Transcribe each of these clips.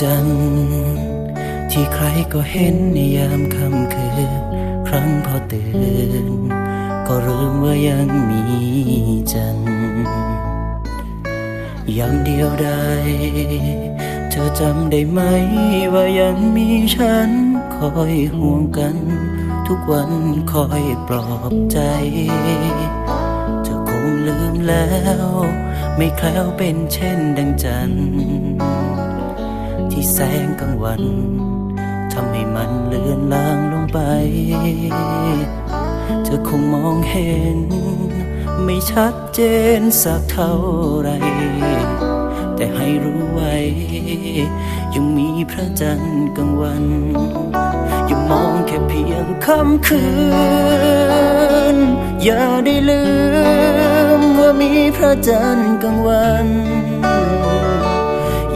จันทร์ที่ใครก็เห็นในยามค่ำคืนครั้งพอตื่น ก็ลืมว่ายังมีจันทร์ยามเดียวได้เธอจำได้ไหมว่ายังมีฉันคอยห่วงกัน ทุกวันคอยปลอบใจเธอคงลืมแล้ว ไม่แคล้วเป็นเช่นดังจันทร์ ที่แสงกลางวันทำให้มันเลือนลางลงไป เธอคงมองเห็น ไม่ชัดเจนสักเท่าไร แต่ให้รู้ไว้ ยังมีพระจันทร์กลางวันอย่ามองแค่เพียงค่ำคืน อย่าได้ลืมว่ามีพระจันทร์กลางวัน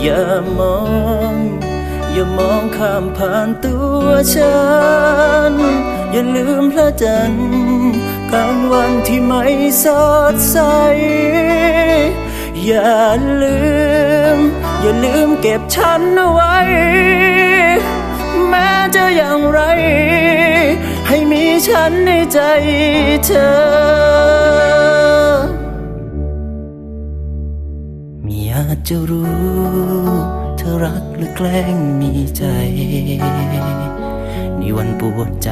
อย่ามอง อย่ามองข้ามผ่านตัวฉัน อย่าลืมพระจันทร์กลางวันที่ไม่สดใส อย่าลืม อย่าลืมเก็บฉันเอาไว้ แม้จะอย่างไร ให้มีฉันในใจเธอ จะรู้ เธอรักหรือแกล้งมีใจ นี่วันปวดใจ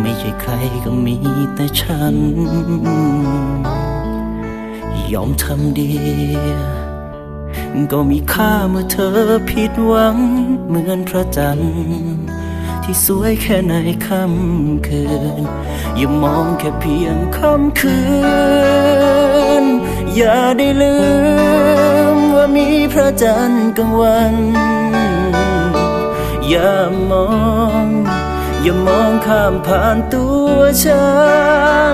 ไม่ใช่ใครก็มีแต่ฉัน ยอมทำดีก็มีค่าเมื่อเธอผิดหวัง เหมือนพระจันทร์ที่สวยแค่ในค่ำคืน อย่ามองแค่เพียงค่ำคืน อย่าได้ลืม มีพระจันทร์กลางวัน อย่ามอง อย่ามองข้ามผ่านตัวฉั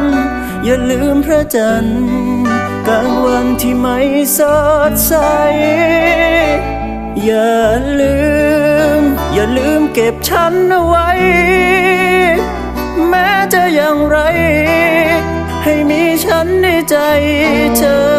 น อย่าลืมพระจันทร์กลางวันที่ไม่สดใส อย่าลืม อย่าลืมเก็บฉันเอาไว้ แม้จะอย่างไร ให้มีฉันในใจเธอ